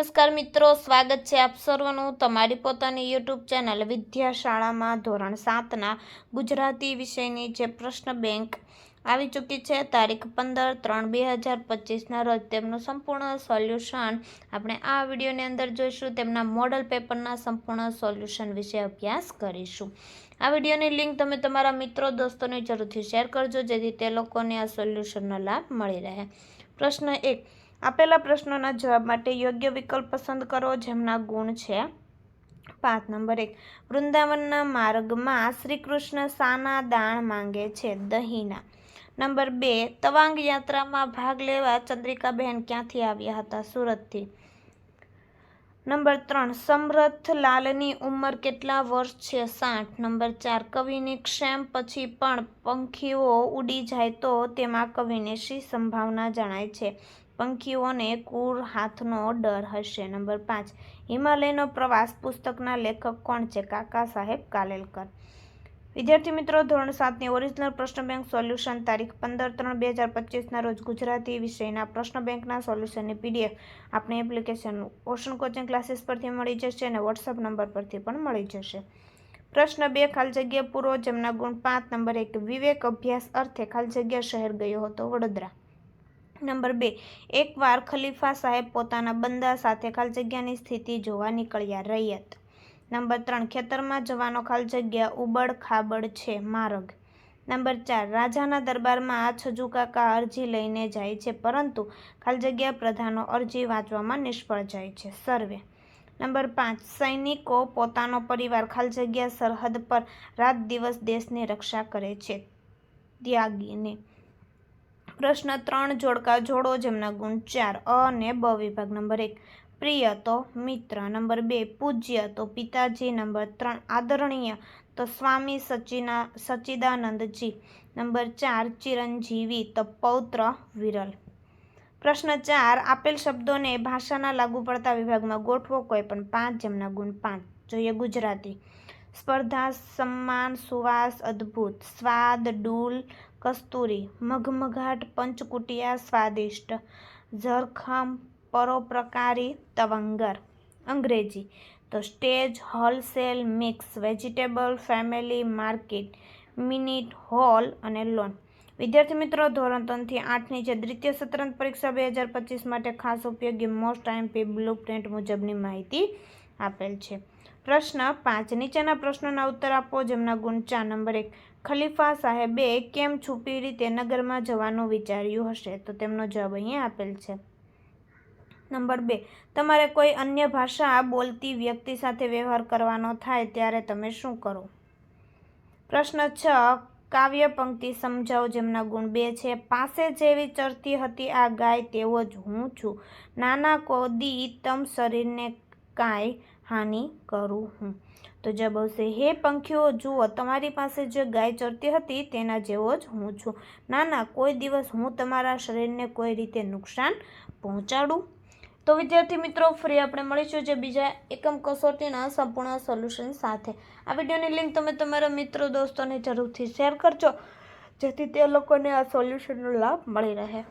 નમસ્કાર મિત્રો, સ્વાગત છે આપ સર્વનું તમારી પોતાની યુટ્યુબ ચેનલ વિદ્યાશાળામાં ધોરણ સાતના ગુજરાતી વિષયની જે પ્રશ્ન બેંક આવી ચૂકી છે, તારીખ પંદર ત્રણ બે હજાર પચીસના રોજ તેમનું સંપૂર્ણ સોલ્યુશન આપણે આ વિડીયોની અંદર જોઈશું. તેમના મોડલ પેપરના સંપૂર્ણ સોલ્યુશન વિશે અભ્યાસ કરીશું. આ વિડીયોની લિંક તમે તમારા મિત્રો દોસ્તોને જરૂરથી શેર કરજો, જેથી તે લોકોને આ સોલ્યુશનનો લાભ મળી રહે. પ્રશ્ન એક આપેલા પ્રશ્નોના જવાબ માટે યોગ્ય વિકલ્પ પસંદ કરો, જેમના ગુણ છે. પાંચ, નંબર એક. વૃંદાવનના માર્ગમાં શ્રી કૃષ્ણ સાના દાણ માંગે છે, દહીંના. નંબર બે. તવાંગ યાત્રામાં ભાગ લેવા ચંદ્રિકાબહેન ક્યાંથી આવ્યા હતા? સુરતથી. નંબર ત્રણ. સમરથલાલની ઉંમર કેટલા વર્ષ છે? સાઠ. નંબર ચાર. કવિની ક્ષેમ પછી પણ પંખીઓ ઉડી જાય તો તેમાં કવિને શી સંભાવના જણાય છે? પંખીઓને કુર હાથનો ડર હશે. નંબર પાંચ, હિમાલયનો પ્રવાસ પુસ્તકના લેખક કોણ છે? કાકા સાહેબ કાલેલકર. વિદ્યાર્થી મિત્રો, ધોરણ સાતની ઓરિજિનલ પ્રશ્ન બેંક સોલ્યુશન તારીખ પંદર ત્રણ બે હજાર પચીસના રોજ ગુજરાતી વિષયના પ્રશ્ન બેંકના સોલ્યુશનની પીડીએફ આપણી એપ્લિકેશન ઓશન કોચિંગ ક્લાસીસ પરથી મળી જશે અને વોટ્સઅપ નંબર પરથી પણ મળી જશે. પ્રશ્ન બે, ખાલી જગ્યા પૂરો, જેમના ગુણ પાંચ, નંબર એક, વિવેક અભ્યાસ અર્થે ખાલી જગ્યા શહેર ગયો હતો વડોદરા. નંબર બે. એકવાર ખલીફા સાહેબ પોતાના બંદા સાથે ખાલી જગ્યાની સ્થિતિ જોવા નીકળ્યા, રૈયત. નંબર ત્રણ, ખેતરમાં જવાનો ખાલ જગ્યા ઉબડ ખાબડ છે, માર્ગ. નંબર ચાર, રાજાના દરબારમાં છજુ કાકા અરજી લઈને જાય છે, પરંતુ ખાલ જગ્યા પ્રધાનો અરજી વાંચવામાં નિષ્ફળ જાય છે, સર્વે. નંબર પાંચ, સૈનિકો પોતાનો પરિવાર ખાલ જગ્યા સરહદ પર રાત દિવસ દેશની રક્ષા કરે છે, ત્યાગીને. પ્રશ્ન ત્રણ, જોડકા જોડો, જેમના ગુણ ચાર, અ અને બ વિભાગ નંબર એક. પ્રિય તો મિત્ર નંબર બે, પૂજ્ય તો પિતાજી નંબર ત્રણ, આદરણીય તો સ્વામી સચિના, સચિદાનંદજી નંબર ચાર, ચિરંજીવી તો પૌત્ર વિરલ. પ્રશ્ન ચાર, આપેલ શબ્દોને ભાષાના લાગુ પડતા વિભાગમાં ગોઠવો કોઈ પણ પાંચ, જેમના ગુણ પાંચ. જોઈએ ગુજરાતી. સ્પર્ધા, સન્માન, સુવાસ, અદ્ભુત. સ્વાદ, ડૂલ કસ્તુરી, મઘમઘાટ, પંચકુટિયા, સ્વાદિષ્ટ ઝરખમ પરોપકારી, તવંગર. અંગ્રેજી. તો stage, wholesale, mix, vegetable, family, market, minute, hall અને લોન. વિદ્યાર્થી મિત્રો, ધોરણ ત્રણથી આઠની જે દ્વિતીય સત્રાંત પરીક્ષા બે હજાર પચીસ માટે ખાસ ઉપયોગી મોસ્ટ આઈમપી બ્લુ પ્રિન્ટ મુજબની માહિતી આપેલ છે. પ્રશ્ન પાંચ. નીચેના પ્રશ્નોના ઉત્તર આપો, જેમના ગુણ ચાર. નંબર એક. ખલીફા સાહેબે કેમ છુપી રીતે નગરમાં જવાનું વિચાર્યું હશે? તો તેમનો જવાબ અહીંયા આપેલ છે. નંબર બે. તમારે કોઈ અન્ય ભાષા બોલતી વ્યક્તિ સાથે વ્યવહાર કરવાનો થાય ત્યારે તમે શું કરો? પ્રશ્ન છ. કાવ્ય પંક્તિ સમજાવો, જેમના ગુણ બે છે. પાસે જેવી ચરતી હતી આ ગાય, તેવો જ હું છું. નાના કોદી તમ શરીરને કાંઈ હાનિ કરું હું. તો જવાબ આવશે હે પંખીઓ, જુઓ, તમારી પાસે જે ગાય ચરતી હતી તેના જેવો જ હું છું. ના ના, કોઈ દિવસ હું તમારા શરીરને કોઈ રીતે નુકસાન પહોંચાડું. તો વિદ્યાર્થી મિત્રો, ફરી આપણે મળીશું જે બીજા એકમ કસોટીના સંપૂર્ણ સોલ્યુશન સાથે. આ વિડીયોની લિંક તમે તમારા મિત્રો, દોસ્તોને જરૂરથી શેર કરજો, જેથી તે લોકોને આ સોલ્યુશનનો લાભ મળી રહે.